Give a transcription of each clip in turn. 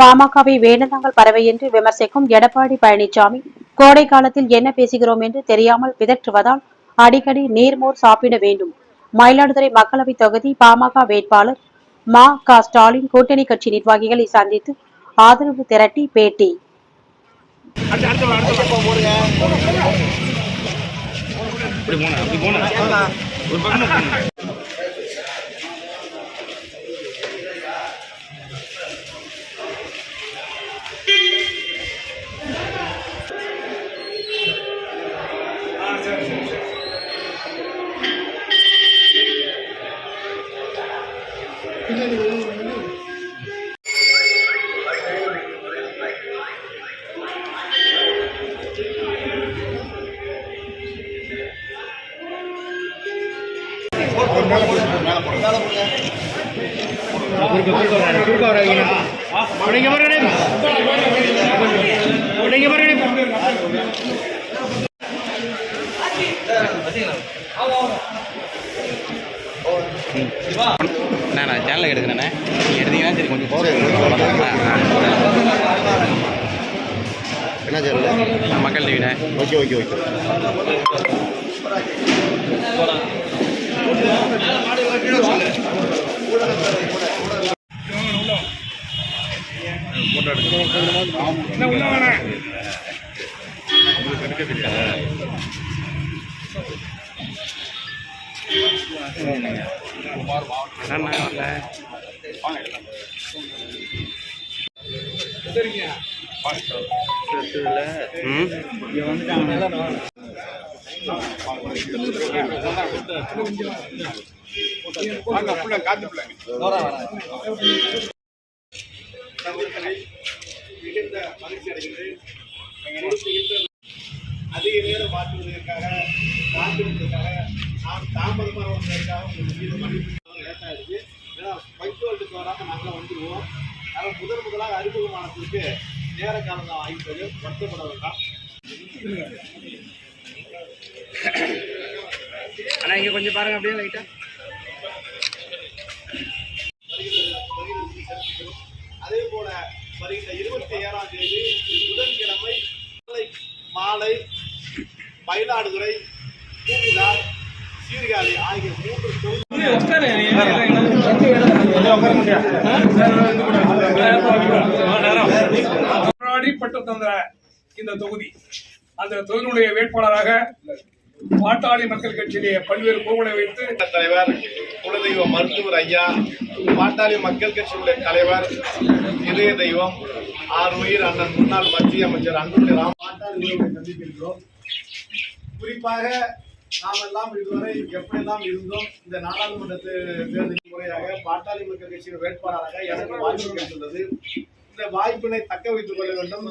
பாமகவை வேடந்தாங்கல் பறவை என்று விமர்சிக்கும் எடப்பாடி பழனிசாமி. கோடை காலத்தில் என்ன பேசுகிறோம் என்று தெரியாமல் பிதற்றுவதால் அடிக்கடி நீர்மோர் சாப்பிட வேண்டும். மயிலாடுதுறை மக்களவைத் தொகுதி பாமக வேட்பாளர் மா. க. ஸ்டாலின் கூட்டணி கட்சி நிர்வாகிகளை சந்தித்து ஆதரவு திரட்டி பேட்டி. இப்படி போன அப்படி போன ஒரு பக்கம் நான் சேனலில் எடுக்கிறேண்ணே நீங்கள் எடுத்தீங்கன்னா சரி கொஞ்சம் என்ன சேனல் மக்கள் டிவிண்ணே ஓகே ஓகே ஓகே. அண்ணா வரல ம்? மிகுந்த மகிழ்ச்சி அடைகின்றேன் அதிக நேரம் மாற்றுவதற்காக காத்திருப்பதற்காக நாம் தாமதமாக வந்ததற்காக உங்களுக்கு மீது மன்னிப்பு லேட்டாக ஏன்னா பைக்கோல்ட்டுக்கு வராமல் நாங்கள் வந்துடுவோம் அதனால் முதல் முதலாக அறிமுகமானதுக்கு நேர காலம் தான் வாய்ப்பது வருத்தப்பட வேண்டாம் அண்ணா இங்கே கொஞ்சம் பாருங்க அப்படியே லைட்டாக அதே போல வருகின்ற இருபத்தி ஏழாம் தேதி புதன்கிழமை மாலை மாலை மயிலாடுதுறை பூமிதார் சீர்காழி ஆகிய மூன்று தொகுதி போராடி தந்த இந்த தொகுதி. அந்த தொகுதியினுடைய வேட்பாளராக பாட்டாளி மக்கள் கட்சியிலே பல்வேறு கோவிலை வைத்து தலைவர் குலதெய்வ மருத்துவர் ஐயா பாட்டாளி மக்கள் கட்சியுடைய தலைவர் இதய தெய்வம் ஆறு உயிர் அண்ணன் முன்னாள் மத்திய அமைச்சர் அன்புமணி ராம். பாட்டாளி உறவுகளை குறிப்பாக நாம் எல்லாம் இதுவரை எப்படியெல்லாம் இருந்தோம் இந்த நாடாளுமன்ற தேர்தலின் முறையாக பாட்டாளி மக்கள் கட்சியின் வேட்பாளராக எனக்கு வாய்ப்பு கிடைத்துள்ளது. இந்த வாய்ப்பினை தக்க வைத்துக் கொள்ள வேண்டும்.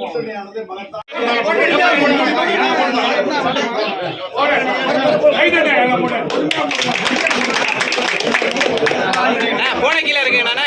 கூட்டணியானது மகத்தான போன கீழே இருக்குங்க நானே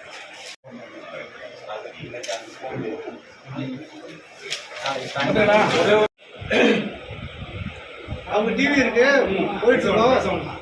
அவங்க டிவி இருக்கு. போயிட்டு